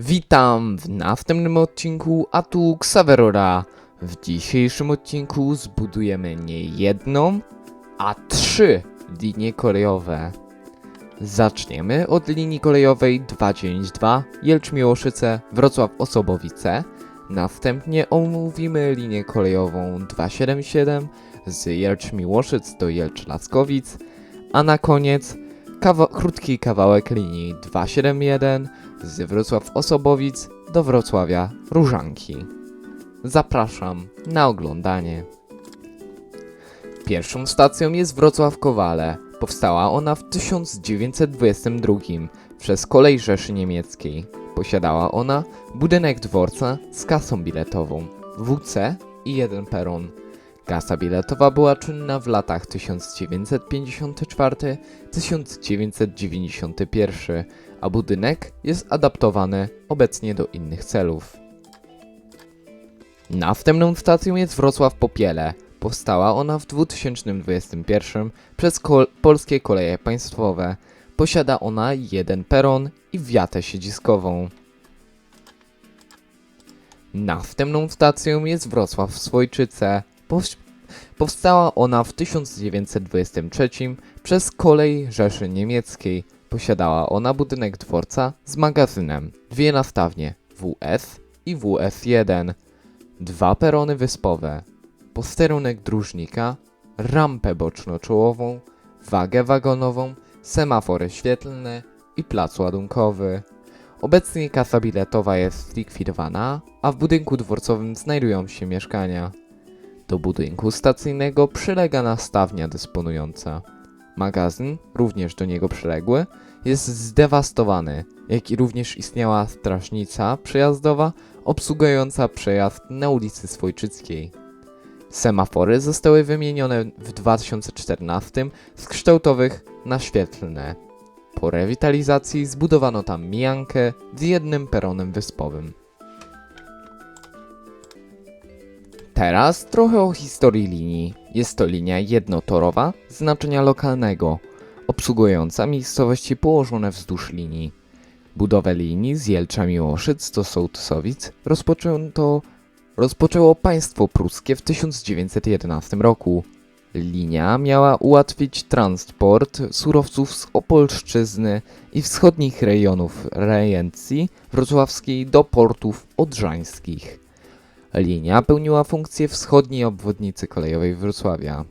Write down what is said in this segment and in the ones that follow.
Witam w następnym odcinku, a tu Xaverora. W dzisiejszym odcinku zbudujemy nie jedną, a trzy linie kolejowe. Zaczniemy od linii kolejowej 292 Jelcz Miłoszyce Wrocław Osobowice. Następnie omówimy linię kolejową 277 z Jelcz Miłoszyc do Jelcz Laskowic, a na koniec kawa krótki kawałek linii 271 z Wrocław Osobowic do Wrocławia Różanki. Zapraszam na oglądanie. Pierwszą stacją jest Wrocław Kowale. Powstała ona w 1922 przez kolej Rzeszy Niemieckiej. Posiadała ona budynek dworca z kasą biletową, WC i jeden peron. Kasa biletowa była czynna w latach 1954-1991, a budynek jest adaptowany obecnie do innych celów. Następną stacją jest Wrocław Popiele. Powstała ona w 2021 przez kol- Polskie Koleje Państwowe. Posiada ona jeden peron i wiatę siedziskową. Następną stacją jest Wrocław Swojczyce. Pows- powstała ona w 1923 przez kolej Rzeszy Niemieckiej. Posiadała ona budynek dworca z magazynem, dwie nastawnie WS i WS1, dwa perony wyspowe, posterunek dróżnika, rampę boczno-czołową, wagę wagonową, semafory świetlne i plac ładunkowy. Obecnie kasa biletowa jest zlikwidowana, a w budynku dworcowym znajdują się mieszkania. Do budynku stacyjnego przylega nastawnia dysponująca. Magazyn, również do niego przyległy, jest zdewastowany, jak i również istniała strażnica przejazdowa obsługująca przejazd na ulicy Swojczyckiej. Semafory zostały wymienione w 2014 z kształtowych na świetlne. Po rewitalizacji zbudowano tam mijankę z jednym peronem wyspowym. Teraz trochę o historii linii. Jest to linia jednotorowa znaczenia lokalnego, obsługująca miejscowości położone wzdłuż linii. Budowę linii z Jelcza Miłoszyc do Sołtysowic rozpoczęto, rozpoczęło państwo pruskie w 1911 roku. Linia miała ułatwić transport surowców z Opolszczyzny i wschodnich rejonów rejencji wrocławskiej do portów odrzańskich. Linia pełniła funkcję wschodniej obwodnicy kolejowej Wrocławia.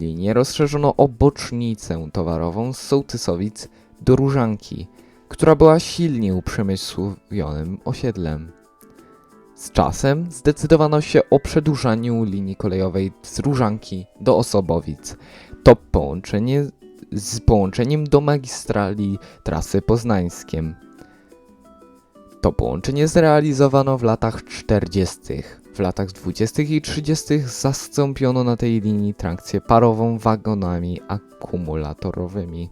Linię rozszerzono o bocznicę towarową z Sołtysowic do Różanki, która była silnie uprzemysłowionym osiedlem. Z czasem zdecydowano się o przedłużaniu linii kolejowej z Różanki do Osobowic. To połączenie z połączeniem do magistrali trasy poznańskiem. To połączenie zrealizowano w latach 40. W latach 20. i 30. zastąpiono na tej linii trakcję parową wagonami akumulatorowymi.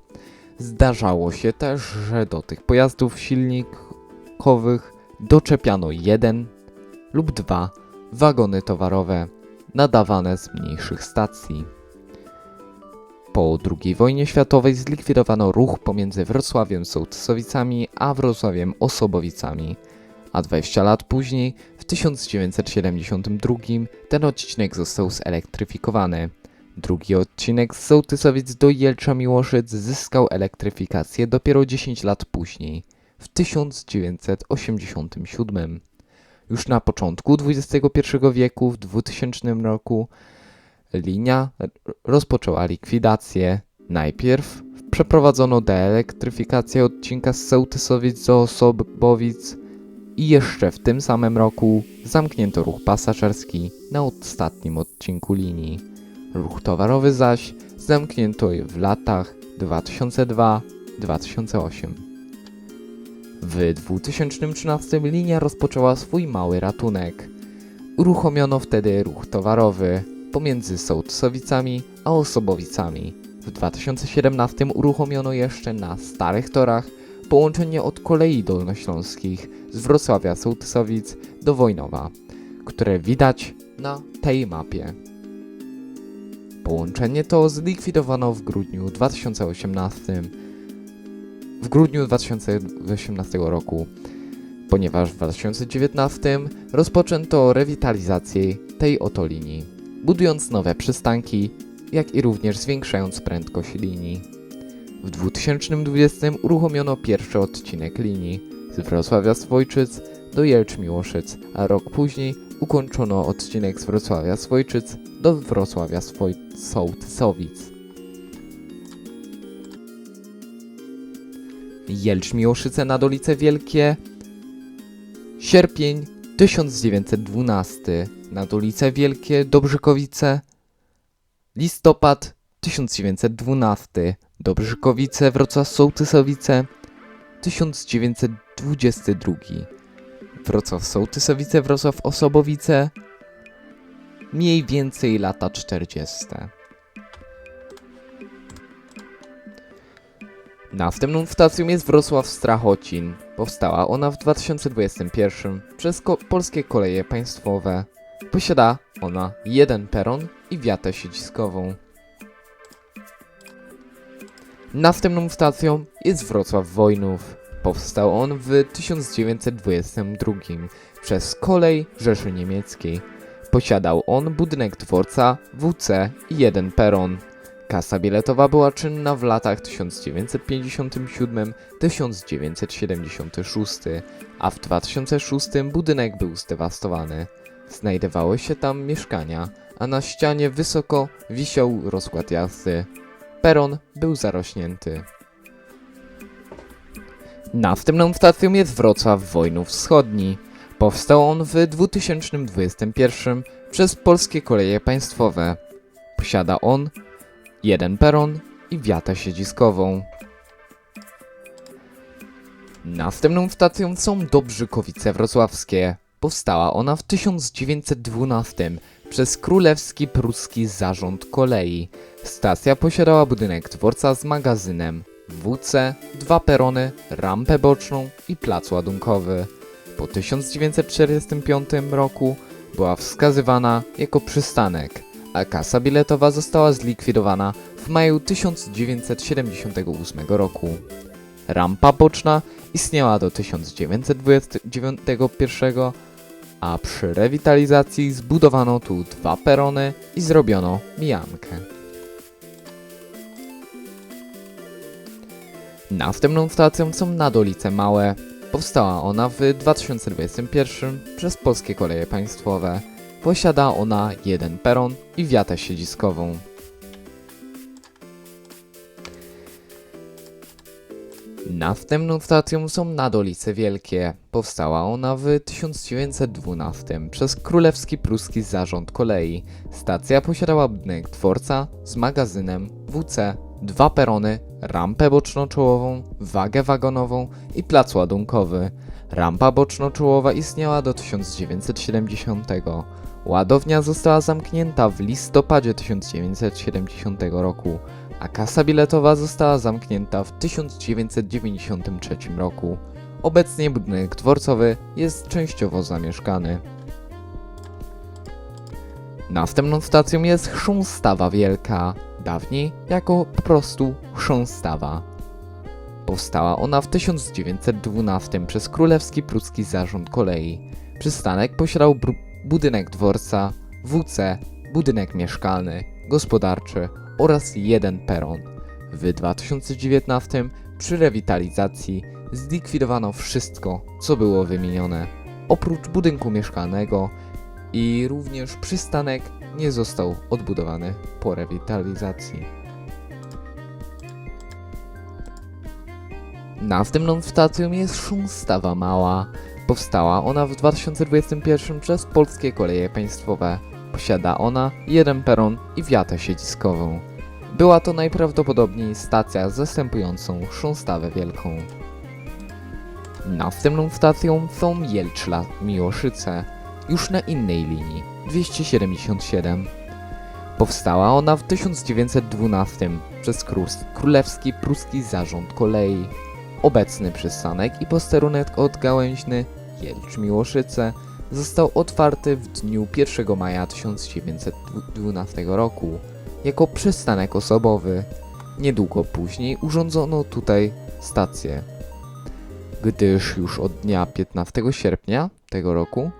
Zdarzało się też, że do tych pojazdów silnikowych doczepiano jeden lub dwa wagony towarowe nadawane z mniejszych stacji. Po II wojnie światowej zlikwidowano ruch pomiędzy Wrocławiem Sołtysowicami a Wrocławiem Osobowicami, a 20 lat później, w 1972, ten odcinek został zelektryfikowany. Drugi odcinek z Sołtysowic do Jelcza Miłoszyc zyskał elektryfikację dopiero 10 lat później, w 1987. Już na początku XXI wieku, w 2000 roku, linia rozpoczęła likwidację. Najpierw przeprowadzono deelektryfikację odcinka z Sołtysowic do Osobowic i jeszcze w tym samym roku zamknięto ruch pasażerski na ostatnim odcinku linii. Ruch towarowy zaś zamknięto w latach 2002-2008. W 2013 linia rozpoczęła swój mały ratunek. Uruchomiono wtedy ruch towarowy pomiędzy Sołtysowicami a Osobowicami. W 2017 uruchomiono jeszcze na starych torach połączenie od kolei dolnośląskich z Wrocławia Sołtysowic do Wojnowa, które widać na tej mapie. Połączenie to zlikwidowano w grudniu 2018 w grudniu 2018 roku. ponieważ w 2019 rozpoczęto rewitalizację tej oto linii, budując nowe przystanki, jak i również zwiększając prędkość linii. W 2020 uruchomiono pierwszy odcinek linii z Wrocławia Swojczyc do Jelcz Miłoszyc, a rok później ukończono odcinek z Wrocławia Swojczyc do Wrocławia Swoj Sołtysowic. Jelcz Miłoszyce na Dolice Wielkie Sierpień 1912 na Dolice Wielkie Dobrzykowice Listopad 1912 Dobrzykowice Wrocław Sołtysowice 1922 Wrocław Sołtysowice Wrocław Osobowice mniej więcej lata 40. Następną stacją jest Wrocław Strachocin. Powstała ona w 2021 przez ko- Polskie Koleje Państwowe. Posiada ona jeden peron i wiatę siedziskową. Następną stacją jest Wrocław Wojnów. Powstał on w 1922 przez Kolej Rzeszy Niemieckiej. Posiadał on budynek dworca, WC i jeden peron. Kasa biletowa była czynna w latach 1957-1976, a w 2006 budynek był zdewastowany. Znajdowały się tam mieszkania, a na ścianie wysoko wisiał rozkład jazdy. Peron był zarośnięty. Następną stacją jest Wrocław Wojnów Wschodni. Powstał on w 2021 przez Polskie Koleje Państwowe. Posiada on jeden peron i wiatę siedziskową. Następną stacją są Dobrzykowice Wrocławskie. Powstała ona w 1912 przez Królewski Pruski Zarząd Kolei. Stacja posiadała budynek dworca z magazynem, WC, dwa perony, rampę boczną i plac ładunkowy. Po 1945 roku była wskazywana jako przystanek, a kasa biletowa została zlikwidowana w maju 1978 roku. Rampa boczna istniała do 1921, a przy rewitalizacji zbudowano tu dwa perony i zrobiono mijankę. Następną stacją są Nadolice Małe. Powstała ona w 2021 przez Polskie Koleje Państwowe. Posiada ona jeden peron i wiatę siedziskową. Następną stacją są Nadolice Wielkie. Powstała ona w 1912 przez Królewski Pruski Zarząd Kolei. Stacja posiadała budynek dworca z magazynem, WC, dwa perony, rampę boczno-czołową, wagę wagonową i plac ładunkowy. Rampa boczno-czołowa istniała do 1970. Ładownia została zamknięta w listopadzie 1970 roku, a kasa biletowa została zamknięta w 1993 roku. Obecnie budynek dworcowy jest częściowo zamieszkany. Następną stacją jest Chrząstawa Wielka, dawniej jako po prostu Chrząstawa. Powstała ona w 1912 przez Królewski Pruski Zarząd Kolei. Przystanek posiadał budynek dworca, WC, budynek mieszkalny, gospodarczy oraz jeden peron. W 2019 przy rewitalizacji zlikwidowano wszystko, co było wymienione. Oprócz budynku mieszkalnego i również przystanek nie został odbudowany po rewitalizacji. Następną stacją jest Szumstawa Mała. Powstała ona w 2021 przez Polskie Koleje Państwowe. Posiada ona jeden peron i wiatę siedziskową. Była to najprawdopodobniej stacja zastępującą Szumstawę Wielką. Następną stacją są Jelczla Miłoszyce, już na innej linii 277. Powstała ona w 1912 przez Królewski Pruski Zarząd Kolei. Obecny przystanek i posterunek odgałęźny Jelcz Miłoszyce został otwarty w dniu 1 maja 1912 roku jako przystanek osobowy. Niedługo później urządzono tutaj stację. gdyż już od dnia 15 sierpnia tego roku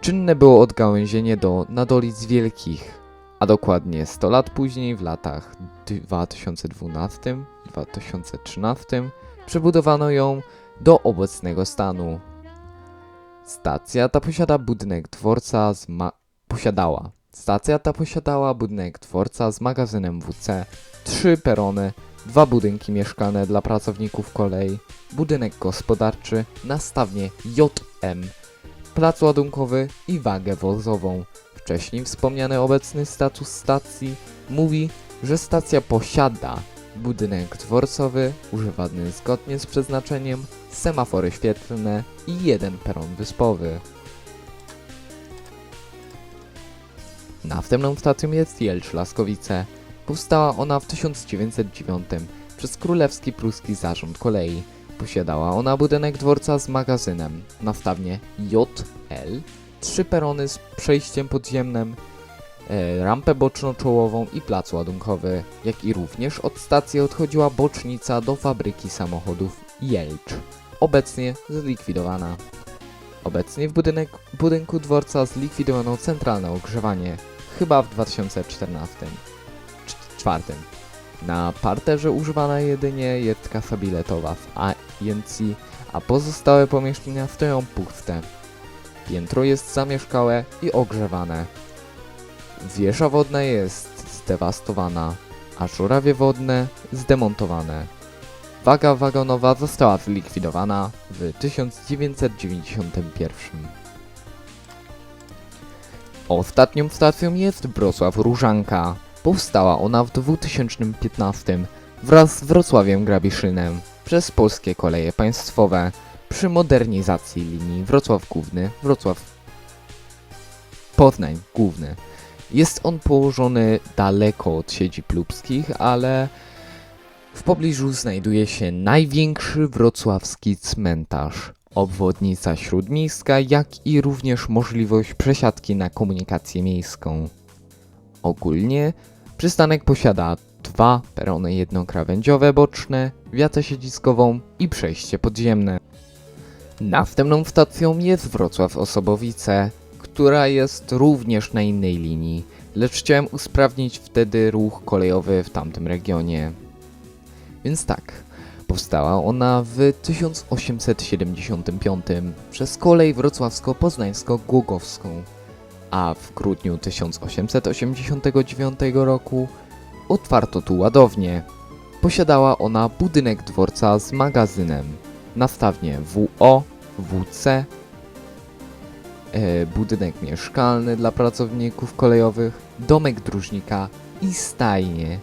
czynne było odgałęzienie do Nadolic Wielkich, a dokładnie 100 lat później, w latach 2012-2013, przebudowano ją do obecnego stanu. Stacja ta posiada budynek dworca z ma- posiadała. Stacja ta posiadała budynek dworca z magazynem WC, trzy perony, dwa budynki mieszkalne dla pracowników kolei, budynek gospodarczy, nastawnie JM, plac ładunkowy i wagę wozową. Wcześniej wspomniany obecny status stacji mówi, że stacja posiada budynek dworcowy używany zgodnie z przeznaczeniem, semafory świetlne i jeden peron wyspowy. Następną stacją jest Jelcz-Laskowice. Powstała ona w 1909 przez Królewski Pruski Zarząd Kolei. Posiadała ona budynek dworca z magazynem, nastawnie JL, trzy perony z przejściem podziemnym, rampę boczno-czołową i plac ładunkowy, jak i również od stacji odchodziła bocznica do fabryki samochodów Jelcz, obecnie zlikwidowana. Obecnie w budynek, budynku dworca zlikwidowano centralne ogrzewanie, chyba w 2014 cz- czwartym. Na parterze używana jedynie jest kasa biletowa w INC, a pozostałe pomieszczenia stoją puste. Piętro jest zamieszkałe i ogrzewane. Wieża wodna jest zdewastowana, a żurawie wodne zdemontowane. Waga wagonowa została zlikwidowana w 1991. Ostatnią stacją jest Wrocław Różanka. Powstała ona w 2015 wraz z Wrocławiem Grabiszynem przez Polskie Koleje Państwowe przy modernizacji linii Wrocław Główny, Wrocław Poznań Główny. Jest on położony daleko od siedzib lubskich, ale w pobliżu znajduje się największy wrocławski cmentarz, obwodnica śródmiejska, jak i również możliwość przesiadki na komunikację miejską. Ogólnie przystanek posiada dwa perony jednokrawędziowe boczne, wiatę siedziskową i przejście podziemne. Następną stacją jest Wrocław Osobowice, która jest również na innej linii, lecz chciałem usprawnić wtedy ruch kolejowy w tamtym regionie. Więc tak, powstała ona w 1875 przez kolej wrocławsko-poznańsko-głogowską, a w grudniu 1889 roku otwarto tu ładownię. Posiadała ona budynek dworca z magazynem, nastawnie WO, WC, budynek mieszkalny dla pracowników kolejowych, domek dróżnika i stajnie.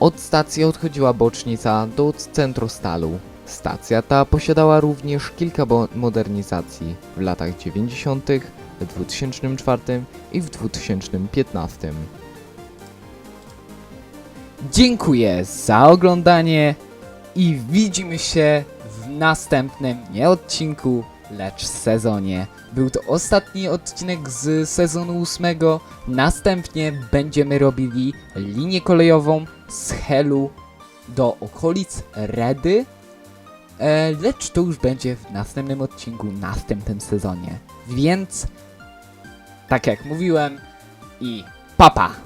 Od stacji odchodziła bocznica do centrostalu. Stacja ta posiadała również kilka modernizacji w latach 90., w 2004 i w 2015. Dziękuję za oglądanie i widzimy się w następnym odcinku, lecz sezonie. Był to ostatni odcinek z sezonu ósmego. Następnie będziemy robili linię kolejową z Helu do okolic Redy. E, lecz to już będzie w następnym odcinku, następnym sezonie. Więc, tak jak mówiłem, i papa!